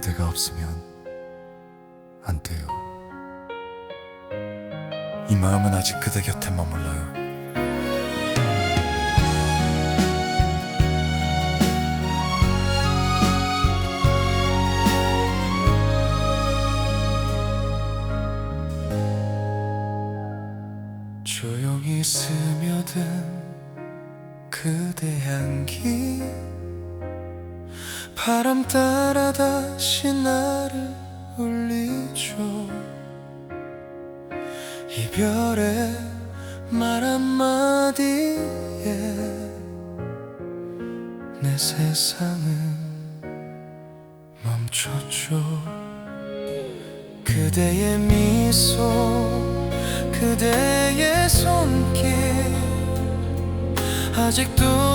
그대가 없으면 안 돼요. 이 마음은 아직 그대 곁에 머물러요. 조용히 스며든 그대 향기 바람 따라 다시 나를 울리죠. 이별의 말 한마디에 내 세상은 멈췄죠. 그대의 미소 그대의 손길 아직도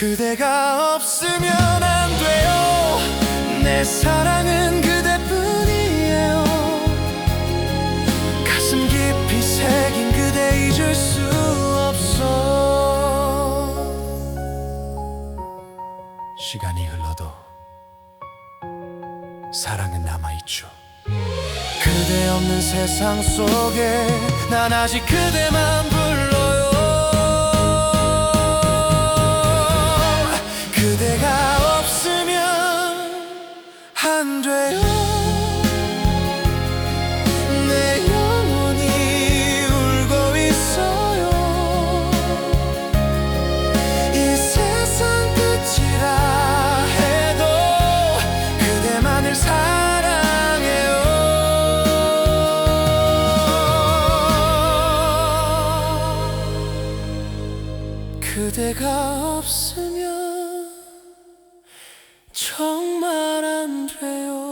그대가 없으면 안 돼요. 내 사랑은 그대뿐이에요. 가슴 깊이 새긴 그대 잊을 수 없어. 시간이 흘러도 사랑은 남아있죠. 그대 없는 세상 속에 난 아직 그대만 그대가 없으면 정말 안 돼요.